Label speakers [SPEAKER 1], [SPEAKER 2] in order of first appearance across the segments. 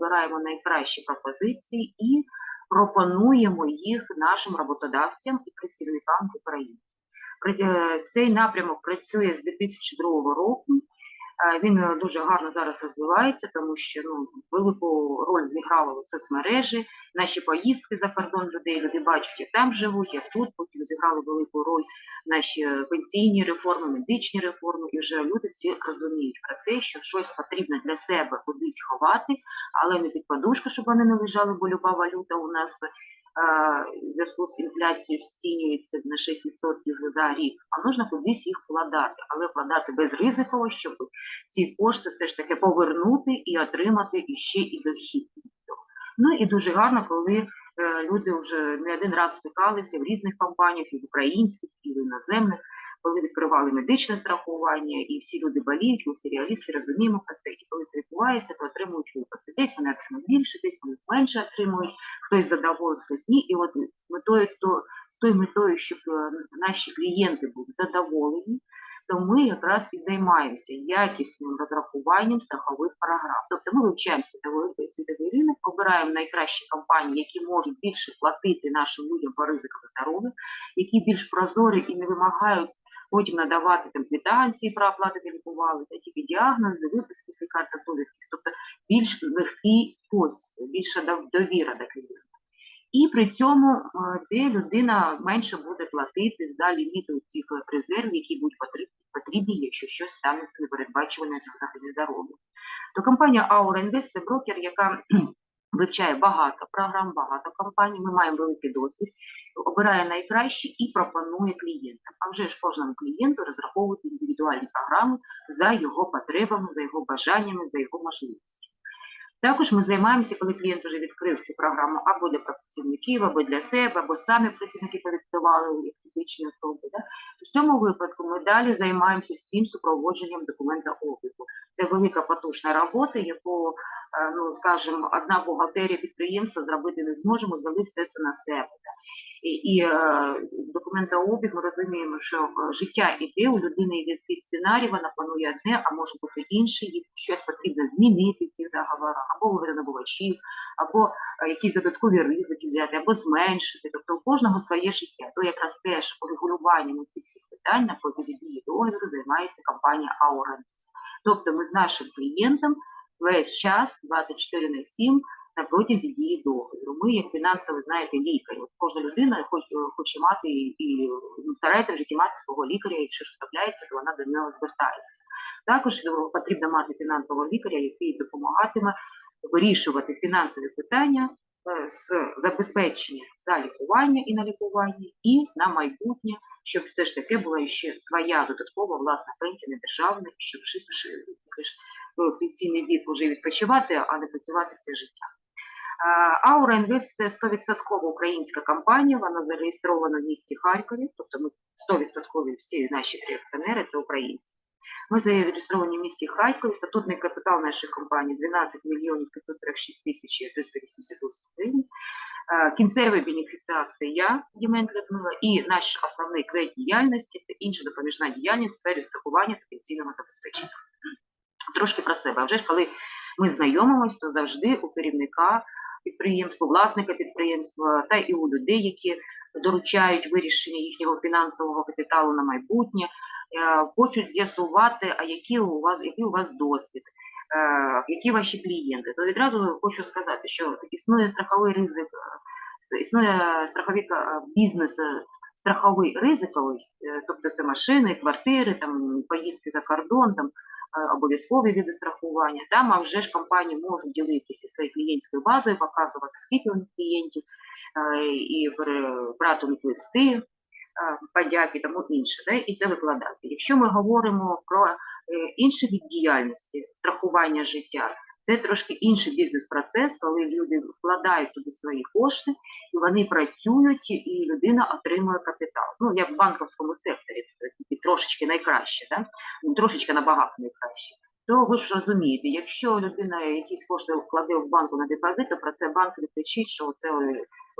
[SPEAKER 1] обираємо найкращі пропозиції і пропонуємо їх нашим роботодавцям і працівникам України. Е, Цей напрямок працює з 2002 року. Він е, дуже гарно зараз розвивається, тому що ну, велику роль зіграли соцмережі, наші поїздки за кордон людей. Люди бачать, як там живуть, як тут. Потім зіграли велику роль наші пенсійні реформи, медичні реформи, і вже люди всі розуміють про те, що щось потрібно для себе кудись ховати, але не під подушку, щоб вони не лежали, бо люба валюта у нас зв'язку з інфляцією зцінюється на 6% за рік, а можна кудись їх вкладати, але вкладати без ризику, щоб ці кошти все ж таки повернути і отримати іще і дохід. Ну і дуже гарно, коли е, люди вже не один раз стикалися в різних компаніях, і в українських, і в іноземних, коли відкривали медичне страхування, і всі люди боліють, ми всі реалісти розуміємо про це. І коли це відбувається, то отримують виплати. Десь вони отримують більше, десь вони менше отримують, хтось задоволений, хтось ні. І от з метою то з тою метою, щоб е, наші клієнти були задоволені, то ми якраз і займаємося якісним розрахуванням страхових програм. Тобто ми вивчаємо світовий, світовий ринок, обираємо найкращі компанії, які можуть більше платити нашим людям по ризикам здоров'я, які більш прозорі і не вимагають потім надавати там квитанції про оплати де лікувалися, тільки діагнози, виписки з лікарта довідки. Тобто більш легкий спосіб, більша довіра до клієнта. І при цьому, е, де людина менше буде платити за ліміти цих резервів, які будуть потрібні, якщо щось станеться непередбачуване зі зі. То компанія Aura Invest – це брокер, яка вивчає багато програм, багато компаній. Ми маємо великий досвід, обирає найкращі і пропонує клієнтам. А вже ж кожному клієнту розраховують індивідуальні програми за його потребами, за його бажаннями, за його можливістю. Також ми займаємося, коли клієнт вже відкрив цю програму або для працівників, або для себе, або самі працівники повідкривали як фізичні особи. Да? В цьому випадку ми далі займаємося всім супроводженням документа обліку. Це велика потужна робота, яку, ну скажімо, одна бухгалтерія підприємства зробити не зможе, ми взяли все це на себе. І, і е, документообіг ми розуміємо, що е, життя іде, у людини є свій сценарій, вона планує одне, а може бути інше, їй щось потрібно змінити в цих договорах, або вигодонабувачів, або е, якісь додаткові ризики взяти, або зменшити. Тобто у кожного своє життя. То якраз теж урегулюванням цих всіх питань на протязі дії договору займається компанія Ауранс. Тобто ми з нашим клієнтом весь час 24 на 7 на протязі дії договору. Ми, як фінансові, знаєте, лікарі. От Кожна людина хоче, хоче мати і, ну, старається в житті мати свого лікаря, якщо ж трапляється, то вона до нього звертається. Також е, потрібно мати фінансового лікаря, який допомагатиме вирішувати фінансові питання е, з забезпечення за лікування і на лікування, і на майбутнє, щоб все ж таки була ще своя додаткова власна пенсія, не державна, щоб в пенсійний вік уже відпочивати, а не працювати все життя. Е, Аура Інвест це 100% українська компанія, вона зареєстрована в місті Харкові, тобто ми 100% всі наші три акціонери це українці. Ми зареєстровані в місті Харкові, статутний капітал нашої компанії 12 мільйонів 546 тисяч 388 гривень. Е, Кінцевий бенефіціар це я, Діменко Людмила, і наш основний квет діяльності це інша допоміжна діяльність в сфері страхування та пенсійного забезпечення. Трошки про себе. А вже ж коли ми знайомимось, то завжди у керівника підприємства, власника підприємства та і у людей, які доручають вирішення їхнього фінансового капіталу на майбутнє, е, хочуть з'ясувати, а які у вас, який у вас досвід, е, які ваші клієнти. То відразу хочу сказати, що існує страховий ризик, е, існує страховий е, бізнес. Страховий ризиковий, тобто це машини, квартири, там поїздки за кордон, там обов'язкові види страхування. Там а вже ж компанії можуть ділитися своєю клієнтською базою, показувати, скільки у них клієнтів, е, і пере- брати у них листи, е, подяки тому інше, да, і це викладати. Якщо ми говоримо про інші від діяльності, страхування життя, це трошки інший бізнес-процес, коли люди вкладають туди свої кошти, і вони працюють, і людина отримує капітал. Ну, як в банківському секторі, трошечки найкраще, да? ну, трошечки набагато найкраще. То ви ж розумієте, якщо людина якісь кошти вкладе в банку на депозит, то про це банк не кричить, що це,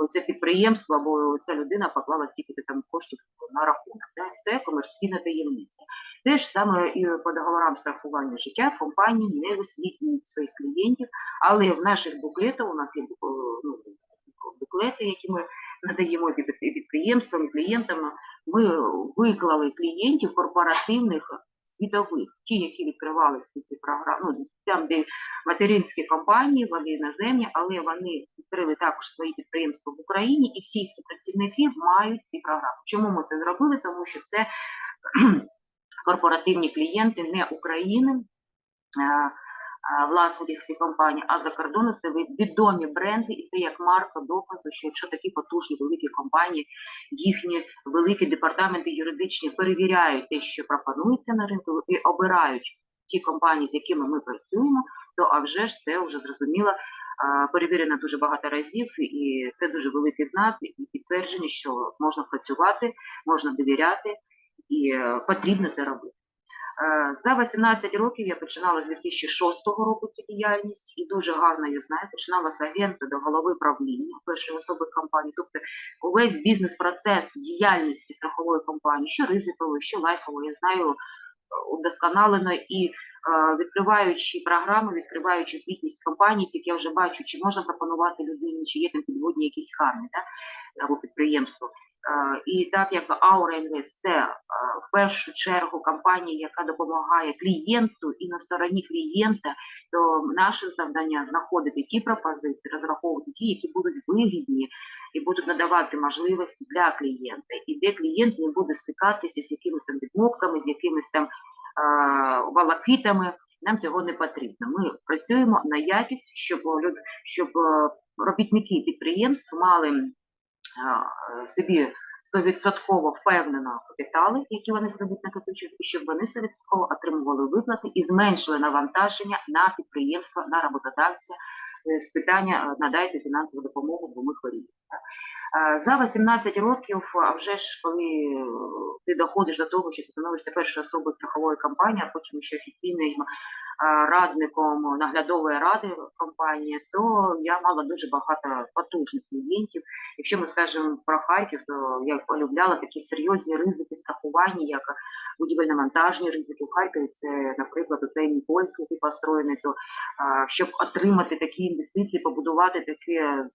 [SPEAKER 1] це підприємство або ця людина поклала стільки там коштів на рахунок. Да? Це комерційна таємниця. Те ж саме і по договорам страхування життя компанії не висвітлюють своїх клієнтів, але в наших буклетах у нас є е, ну, буклети, які ми надаємо під- підприємствам, клієнтам. Ми виклали клієнтів корпоративних світових, ті, які відкривали всі ці програми, ну, там, де материнські компанії, вони іноземні, але вони відкрили також свої підприємства в Україні, і всі їхні працівники мають ці програми. Чому ми це зробили? Тому що це корпоративні клієнти не України, власників цих компаній, а за кордону це відомі бренди, і це як марка доказу, що якщо такі потужні великі компанії, їхні великі департаменти юридичні перевіряють те, що пропонується на ринку, і обирають ті компанії, з якими ми працюємо, то а вже ж це вже зрозуміло. Перевірено дуже багато разів, і це дуже великий знак і підтвердження, що можна працювати, можна довіряти, і е, потрібно це робити. Е, За 18 років я починала з 2006 року цю діяльність і дуже гарно її знаю. Починала з агента до голови правління першої особи компанії. Тобто увесь бізнес-процес діяльності страхової компанії, що ризикової, що лайфової, я знаю е, удосконалено і е, відкриваючи програми, відкриваючи звітність компанії, ці я вже бачу, чи можна пропонувати людині, чи є там підводні якісь харми да, або підприємство. Е, І так як Aura Invest це в першу чергу компанія, яка допомагає клієнту і на стороні клієнта, то наше завдання знаходити ті пропозиції, розраховувати ті, які будуть вигідні і будуть надавати можливості для клієнта, і де клієнт не буде стикатися з якимись там відмовками, з якимись там е, волокитами. Нам цього не потрібно. Ми працюємо на якість, щоб щоб е, робітники підприємств мали собі 100% впевнено капітали, які вони зробить накопичують, і щоб вони 100% отримували виплати і зменшили навантаження на підприємства, на роботодавця е, з питання е, надайте фінансову допомогу, бо ми хворіємо. Е, За 18 років, а вже ж коли е, ти доходиш до того, що ти становишся першою особою страхової компанії, а потім ще офіційним е, радником наглядової ради компанії, то я мала дуже багато потужних клієнтів. Якщо ми скажемо про Харків, то я полюбляла такі серйозні ризики страхування, як будівельно-монтажні ризики. В Харкові це, наприклад, оцей Нікольський, який построєний, то щоб отримати такі інвестиції, побудувати таке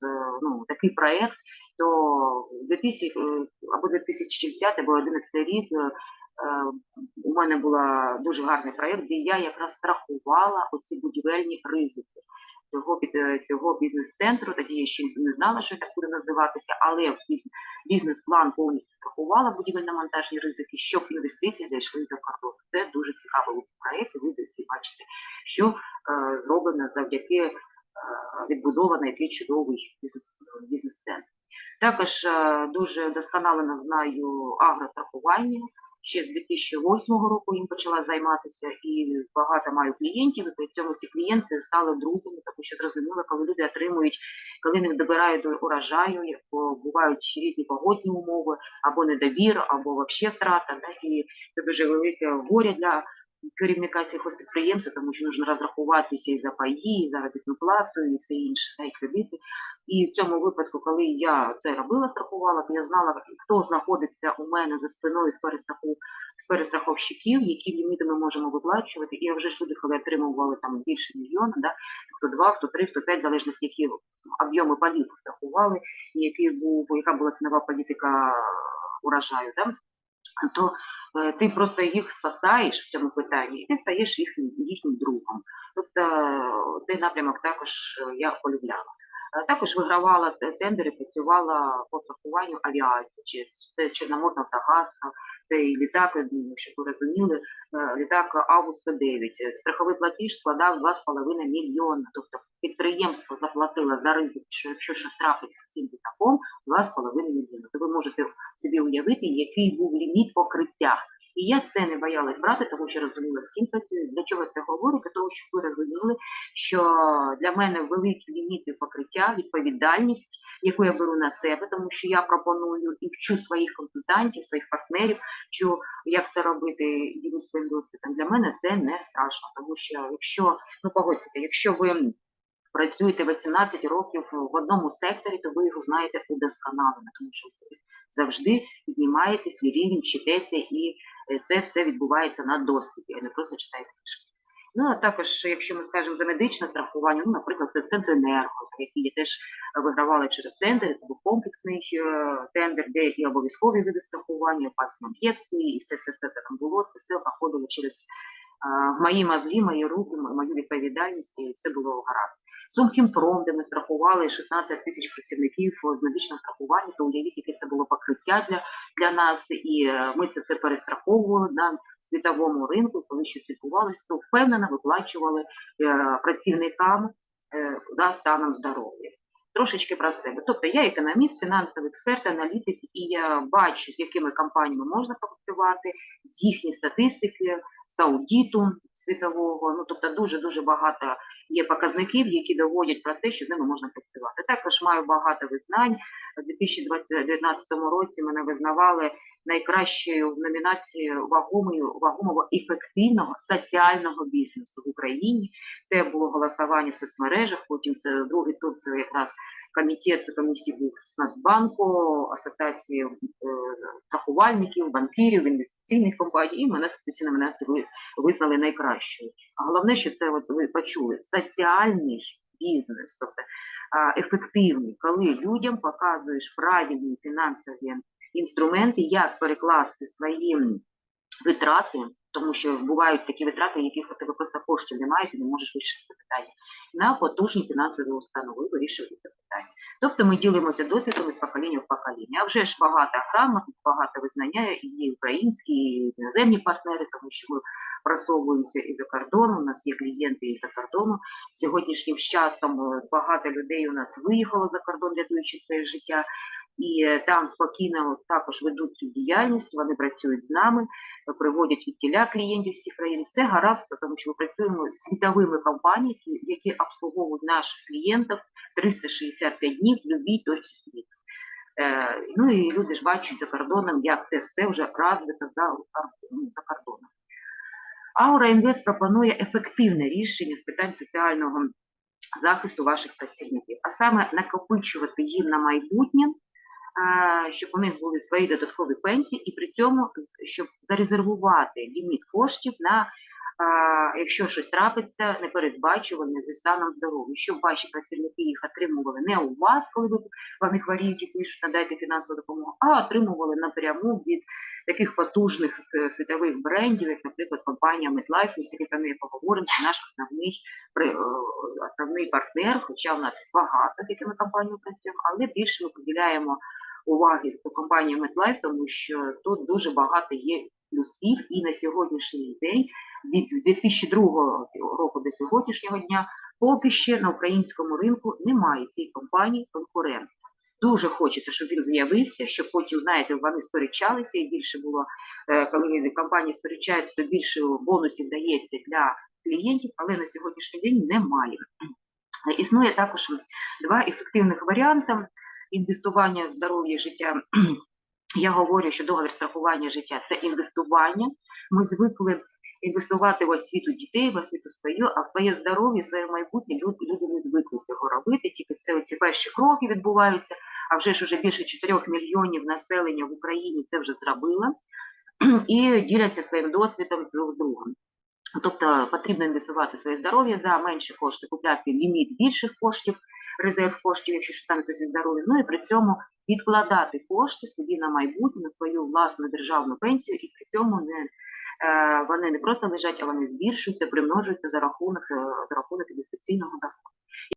[SPEAKER 1] ну такий проект, то 2000 е, або 2010 або 2011 рік. е, У мене була дуже гарний проєкт, де я якраз страхувала оці будівельні ризики цього е, цього бізнес-центру. Тоді я ще не знала, що так буде називатися, але бізнес-план повністю страхувала будівельно-монтажні ризики, щоб інвестиції зайшли за кордон. Це дуже цікавий проєкт, і ви всі бачите, що е, зроблено завдяки відбудовано який чудовий бізнес-центр. Також е, дуже досконало знаю агрострахування. Ще з 2008 року їм почала займатися і багато маю клієнтів, і при цьому ці клієнти стали друзями, тому що зрозуміло, коли люди отримують, коли не добирають до урожаю, бувають різні погодні умови, або недовір, або взагалі втрата. Да, і це дуже велике горе для керівника сільхозпідприємства, тому що потрібно розрахуватися і за паї, і заробітну плату, і все інше, да, і кредити. І в цьому випадку, коли я це робила, страхувала, то я знала, хто знаходиться у мене за спиною з перестраху з перестраховщиків, які ліміти ми можемо виплачувати. І вже ж люди, коли отримували там більше мільйона, да, хто два, хто три, хто п'ять, в залежності, які об'єми палів страхували, і який був, яка була цінова політика урожаю, да, то е, ти просто їх спасаєш в цьому питанні, і ти стаєш їхнім, їхнім другом. Тобто цей напрямок також е, я полюбляла. Е, Також вигравала тендери, працювала по страхуванню авіації, чи це Чорноморнафтогаз, цей літак, е, щоб ви розуміли, е, літак Аву-109. Е, Страховий платіж складав 2,5 мільйона. Тобто підприємство заплатило за ризик, що якщо щось трапиться з цим літаком, 2,5 мільйона. То ви можете собі уявити, який був ліміт покриття. І я це не боялась брати, тому що розуміла, з ким працюю. Для чого це говорю? Для того, щоб ви розуміли, що для мене великі ліміти покриття, відповідальність, яку я беру на себе, тому що я пропоную і вчу своїх консультантів, своїх партнерів, вчу, як це робити, ділюсь своїм досвідом. Для мене це не страшно, тому що якщо, ну погодьтеся, якщо ви працюєте 18 років в одному секторі, то ви його знаєте удосконалено, тому що ви завжди піднімаєте свій рівень, вчитеся, і це все відбувається на досвіді, а не просто читає книжки. Ну, а також, якщо ми скажемо за медичне страхування, ну, наприклад, це Центренерго, які теж вигравали через тендер, це був комплексний е, тендер, де і обов'язкові види страхування, опасні об'єкти, і все, все, все це там було, це все проходило через мої мозги, мої руки, мою відповідальність, і все було гаразд. Сумхімпром, де ми страхували 16 тисяч працівників з медичного страхування, то уявіть, яке це було покриття для, для нас, і е, ми це все перестраховували на світовому ринку, коли щось відбувалося, то впевнено виплачували е, працівникам е, за станом здоров'я. Трошечки про себе. Тобто я економіст, фінансовий експерт, аналітик, і я бачу, з якими компаніями можна працювати, з їхньої статистики, з аудіту світового. Ну тобто дуже дуже багато є показників, які доводять про те, що з ними можна працювати. Також маю багато визнань. У 2019 році мене визнавали найкращою в номінації вагомою вагомого ефективного соціального бізнесу в Україні. Це було голосування в соцмережах. Потім це другий тур. Це якраз комітет комісії Нацбанку, асоціації е, страхувальників, банкірів, інвестиційних компаній. І мене тут номінації ви- визнали найкращою. А головне, що це от ви почули соціальний бізнес, тобто ефективний, коли людям показуєш правильні фінансові інструменти, як перекласти свої витрати, тому що бувають такі витрати, яких у тебе просто коштів немає, ти не можеш вирішити це питання, на потужні фінансові установи вирішувати це питання. Тобто ми ділимося досвідом із покоління в покоління. А вже ж багато грамот, багато визнання, і українські, і іноземні партнери, тому що ми просовуємося і за кордону, у нас є клієнти і за кордону. Сьогоднішнім часом е, багато людей у нас виїхало за кордон, рятуючи своє життя, і е, там спокійно також ведуть цю діяльність, вони працюють з нами, е, приводять від тіля клієнтів з цих країн. Це гаразд, тому що ми працюємо з світовими компаніями, які- обслуговують наших клієнтів 365 днів в будь-якій точці світу. Е, ну і люди ж бачать за кордоном, як це все вже розвито за, ну, за кордоном. Аура Інвест пропонує ефективне рішення з питань соціального захисту ваших працівників, а саме накопичувати їм на майбутнє, щоб у них були свої додаткові пенсії, і при цьому щоб зарезервувати ліміт коштів на якщо щось трапиться, непередбачуване зі станом здоров'я, щоб ваші працівники їх отримували не у вас, коли ви вони хворіють і пишуть, надайте фінансову допомогу, а отримували напряму від таких потужних е, світових брендів, як, наприклад, компанія MetLife, ми про неї поговоримо, це наш основний, е, основний партнер, хоча в нас багато з якими компаніями працюємо, але більше ми приділяємо уваги до компанії MetLife, тому що тут дуже багато є плюсів, і на сьогоднішній день від 2002 року до сьогоднішнього дня поки ще на українському ринку немає цієї компанії конкурента. Дуже хочеться, щоб він з'явився, щоб потім, знаєте, вони сперечалися і більше було, е, коли компанії сперечаються, то більше бонусів дається для клієнтів, але на сьогоднішній день немає. Існує також два ефективних варіанти інвестування в здоров'я життя. Я говорю, що договір страхування життя це інвестування. Ми звикли інвестувати в освіту дітей, в освіту свою, а в своє здоров'я, своє майбутнє люди, люди не звикли цього робити. Тільки це ці перші кроки відбуваються. А вже ж уже більше 4 мільйонів населення в Україні це вже зробило і діляться своїм досвідом друг другом. Тобто потрібно інвестувати своє здоров'я за менші кошти, купляти ліміт більших коштів, резерв коштів, якщо що станеться зі здоров'ям, ну і при цьому відкладати кошти собі на майбутнє, на свою власну державну пенсію, і при цьому не е, вони не просто лежать, а вони збільшуються, примножуються за рахунок за рахунок інвестиційного доходу.